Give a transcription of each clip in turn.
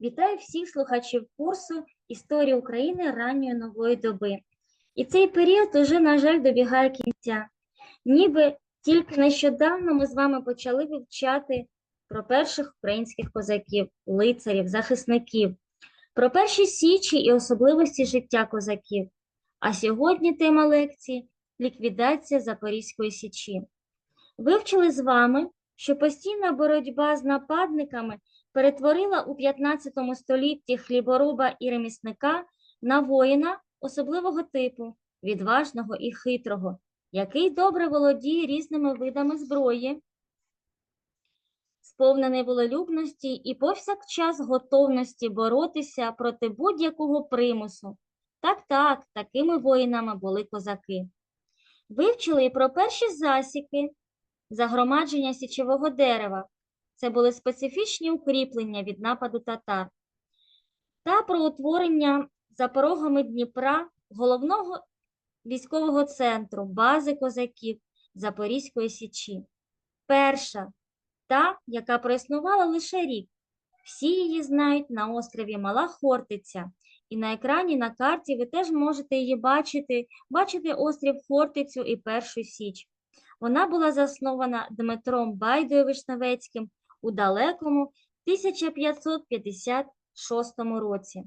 Вітаю всіх слухачів курсу Історія України ранньої нової доби. І цей період уже, на жаль, добігає кінця. Ніби тільки нещодавно ми з вами почали вивчати про перших українських козаків, лицарів, захисників, про перші січі і особливості життя козаків. А сьогодні тема лекції ліквідація Запорізької січі. Вивчили з вами, що постійна боротьба з нападниками перетворила у 15 столітті хлібороба і ремісника на воїна особливого типу, відважного і хитрого, який добре володіє різними видами зброї, сповнений волелюбності і повсякчас готовності боротися проти будь-якого примусу. Так, так, такими воїнами були козаки. Вивчили і про перші засіки загромадження січового дерева. Це були специфічні укріплення від нападу татар. Та про утворення за порогами Дніпра головного військового центру, бази козаків Запорізької Січі. Перша, та, яка проіснувала лише рік. Всі її знають на острові Мала Хортиця. І на екрані на карті ви теж можете її бачити, бачити острів Хортицю і Першу Січ. Вона була заснована Дмитром Байдою Вишневецьким у далекому 1556 році.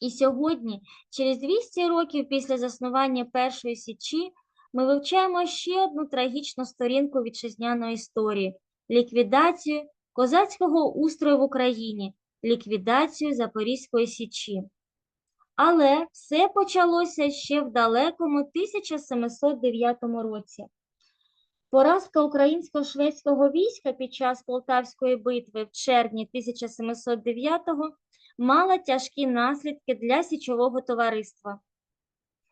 І сьогодні, через 200 років після заснування Першої Січі, ми вивчаємо ще одну трагічну сторінку вітчизняної історії ліквідацію козацького устрою в Україні, ліквідацію Запорізької Січі. Але все почалося ще в далекому 1709 році. Поразка українсько-шведського війська під час Полтавської битви в червні 1709-го мала тяжкі наслідки для січового товариства.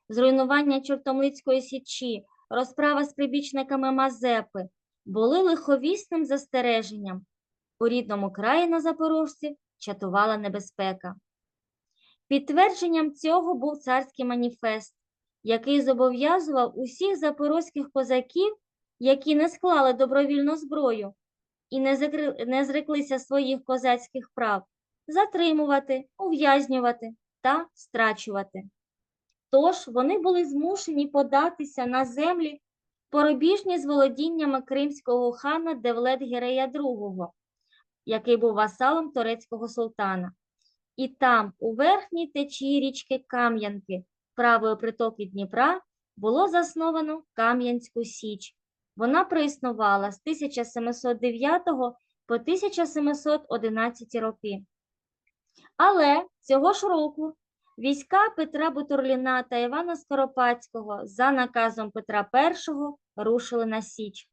Зруйнування Чортомлицької січі, розправа з прибічниками Мазепи були лиховісним застереженням. У рідному краї на Запорожці чатувала небезпека. Підтвердженням цього був царський маніфест, який зобов'язував усіх запорозьких козаків які не склали добровільну зброю і не, закри... не зреклися своїх козацьких прав, затримувати, ув'язнювати та страчувати. Тож вони були змушені податися на землі, порубіжні з володіннями кримського хана Девлет-Гірея II, який був васалом турецького султана. І там, у верхній течії річки Кам'янки, правої притоки Дніпра, було засновано Кам'янську Січ, вона проіснувала з 1709 по 1711 роки. Але цього ж року війська Петра Бутурліна та Івана Скоропадського за наказом Петра І рушили на Січ.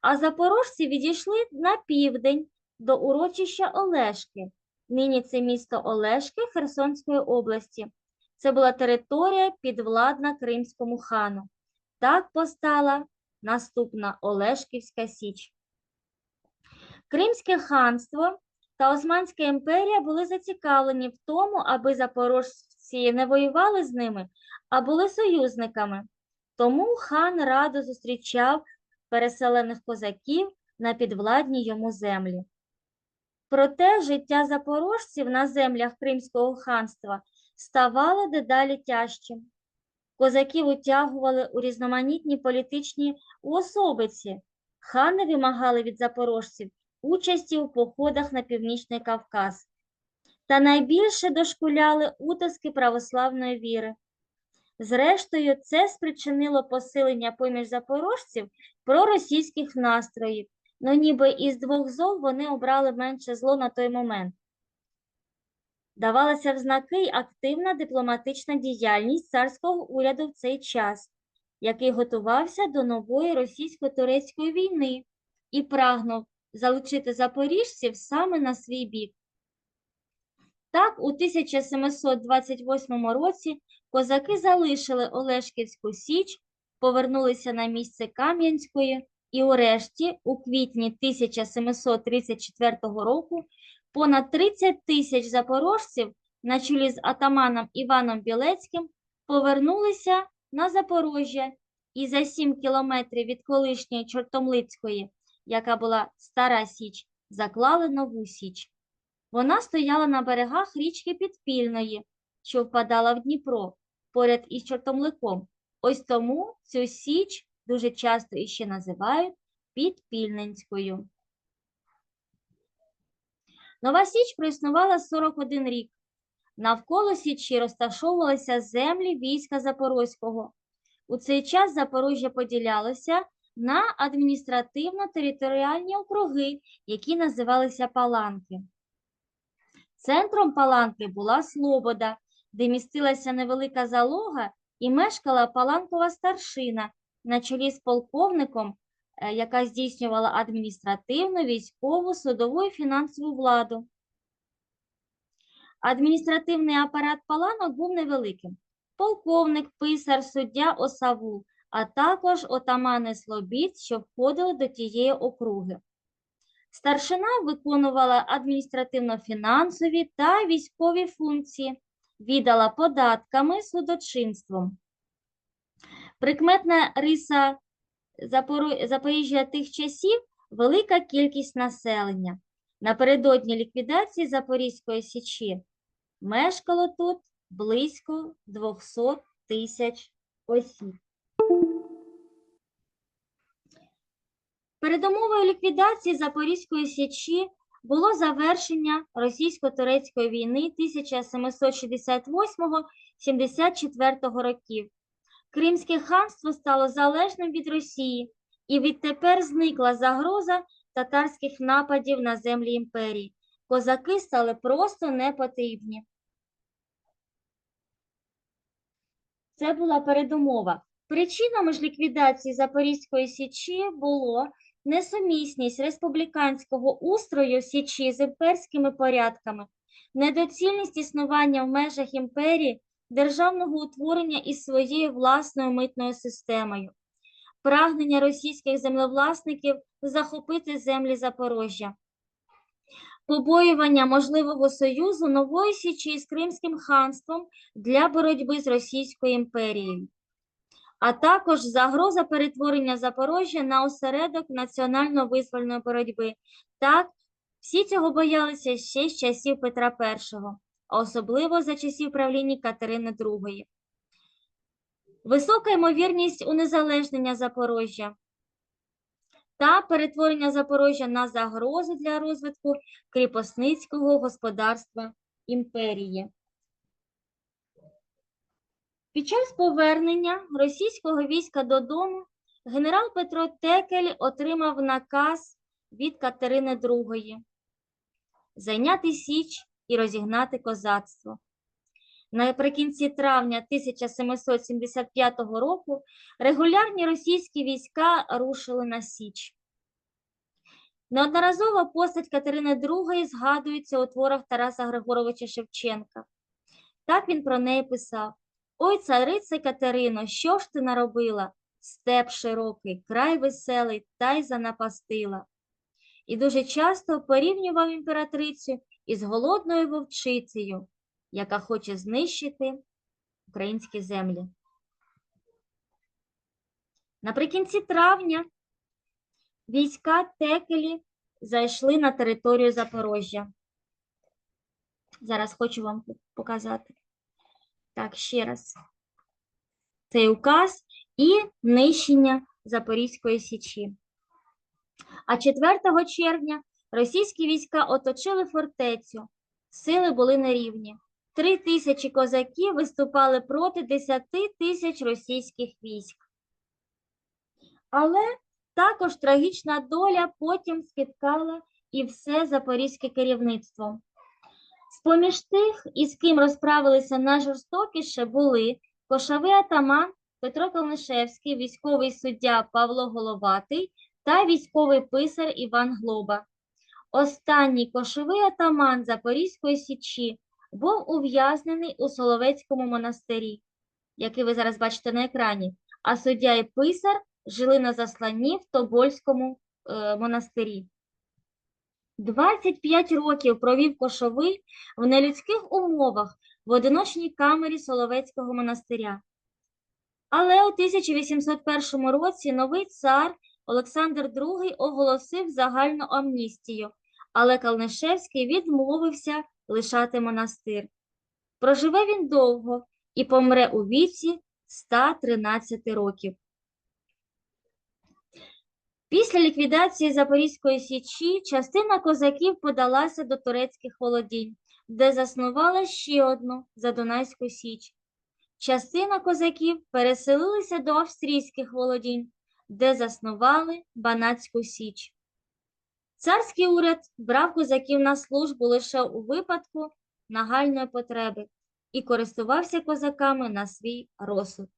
А запорожці відійшли на південь до урочища Олешки. Нині це місто Олешки Херсонської області. Це була територія підвладна Кримському хану. Так постала Наступна Олешківська Січ. Кримське ханство та Османська імперія були зацікавлені в тому, аби запорожці не воювали з ними, а були союзниками. Тому хан радо зустрічав переселених козаків на підвладній йому землі. Проте життя запорожців на землях Кримського ханства ставало дедалі тяжчим. Козаків утягували у різноманітні політичні уособиці. Хани вимагали від запорожців участі у походах на північний Кавказ. Та найбільше дошкуляли утиски православної віри. Зрештою, це спричинило посилення поміж запорожців проросійських настроїв, ну ніби із двох зол вони обрали менше зло на той момент давалася в знаки й активна дипломатична діяльність царського уряду в цей час, який готувався до нової російсько-турецької війни і прагнув залучити запоріжців саме на свій бік. Так, у 1728 році козаки залишили Олешківську Січ, повернулися на місце Кам'янської і, урешті, у квітні 1734 року Понад 30 тисяч запорожців на чолі з атаманом Іваном Білецьким повернулися на Запорожжя і за 7 кілометрів від колишньої Чортомлицької, яка була Стара Січ, заклали нову Січ. Вона стояла на берегах річки Підпільної, що впадала в Дніпро, поряд із Чортомликом. Ось тому цю січ дуже часто іще називають Підпільненською. Нова Січ проіснувала 41 рік. Навколо Січі розташовувалися землі війська Запорозького. У цей час Запоріжжя поділялося на адміністративно-територіальні округи, які називалися Паланки. Центром Паланки була Слобода, де містилася невелика залога і мешкала Паланкова старшина на чолі з полковником, яка здійснювала адміністративну, військову, судову і фінансову владу. Адміністративний апарат Паланок був невеликим. Полковник, писар, суддя Осавул, а також отамани Слобід, що входили до тієї округи. Старшина виконувала адміністративно-фінансові та військові функції, віддала податками судочинством. Прикметна риса Запоріжжя тих часів – велика кількість населення. Напередодні ліквідації Запорізької січі мешкало тут близько 200 тисяч осіб. Передумовою ліквідації Запорізької січі було завершення російсько-турецької війни 1768-74 років. Кримське ханство стало залежним від Росії, і відтепер зникла загроза татарських нападів на землі імперії. Козаки стали просто непотрібні. Це була передумова. Причинами ж ліквідації Запорізької січі було несумісність республіканського устрою січі з імперськими порядками, недоцільність існування в межах імперії державного утворення із своєю власною митною системою, прагнення російських землевласників захопити землі Запорожжя, побоювання можливого союзу нової січі з Кримським ханством для боротьби з Російською імперією, а також загроза перетворення Запорожжя на осередок національно-визвольної боротьби. Так, всі цього боялися ще з часів Петра І, особливо за часів правління Катерини II. Висока ймовірність унезалежнення Запорожжя та перетворення Запорожжя на загрозу для розвитку кріпосницького господарства імперії. Під час повернення російського війська додому генерал Петро Текель отримав наказ від Катерини II зайняти Січ і розігнати козацтво. Наприкінці травня 1775 року регулярні російські війська рушили на Січ. Неодноразово постать Катерини II згадується у творах Тараса Григоровича Шевченка. Так він про неї писав: Ой, царице Катерино, що ж ти наробила? Степ широкий, край веселий, та й занапастила. І дуже часто порівнював імператрицю із голодною вовчицею, яка хоче знищити українські землі. Наприкінці травня війська Текелі зайшли на територію Запорожжя. Зараз хочу вам показати. Так, ще раз. Цей указ і нищення Запорізької січі. А 4 червня російські війська оточили фортецю. Сили були нерівні. Три тисячі козаків виступали проти 10 тисяч російських військ. Але також трагічна доля потім спіткала і все запорізьке керівництво. З-поміж тих, із ким розправилися найжорстокіше, були кошовий атаман Петро Калнишевський, військовий суддя Павло Головатий та військовий писар Іван Глоба. Останній кошовий атаман Запорізької січі був ув'язнений у Соловецькому монастирі, який ви зараз бачите на екрані, а суддя і писар жили на засланні в Тобольському е, монастирі. 25 років провів Кошовий в нелюдських умовах в одиночній камері Соловецького монастиря. Але у 1801 році новий цар Олександр II оголосив загальну амністію, але Калнишевський відмовився лишати монастир. Проживе він довго і помре у віці 113 років. Після ліквідації Запорізької січі частина козаків подалася до турецьких володінь, де заснувала ще одну Задунайську січ. Частина козаків переселилися до австрійських володінь, де заснували Банатську січ. Царський уряд брав козаків на службу лише у випадку нагальної потреби і користувався козаками на свій розсуд.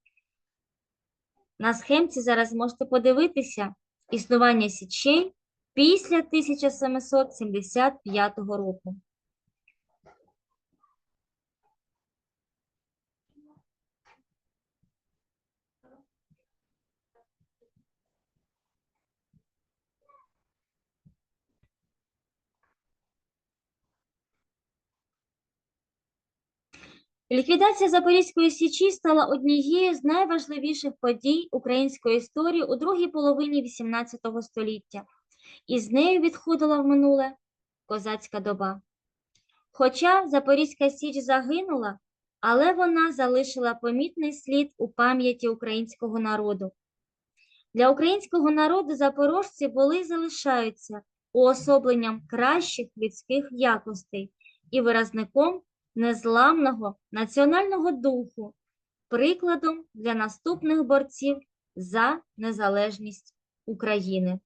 На схемці зараз можете подивитися існування січей після 1775 року. Ліквідація Запорізької січі стала однією з найважливіших подій української історії у другій половині XVIII століття, і з нею відходила в минуле козацька доба. Хоча Запорізька січ загинула, але вона залишила помітний слід у пам'яті українського народу. Для українського народу запорожці були і залишаються уособленням кращих людських якостей і виразником незламного національного духу, прикладом для наступних борців за незалежність України.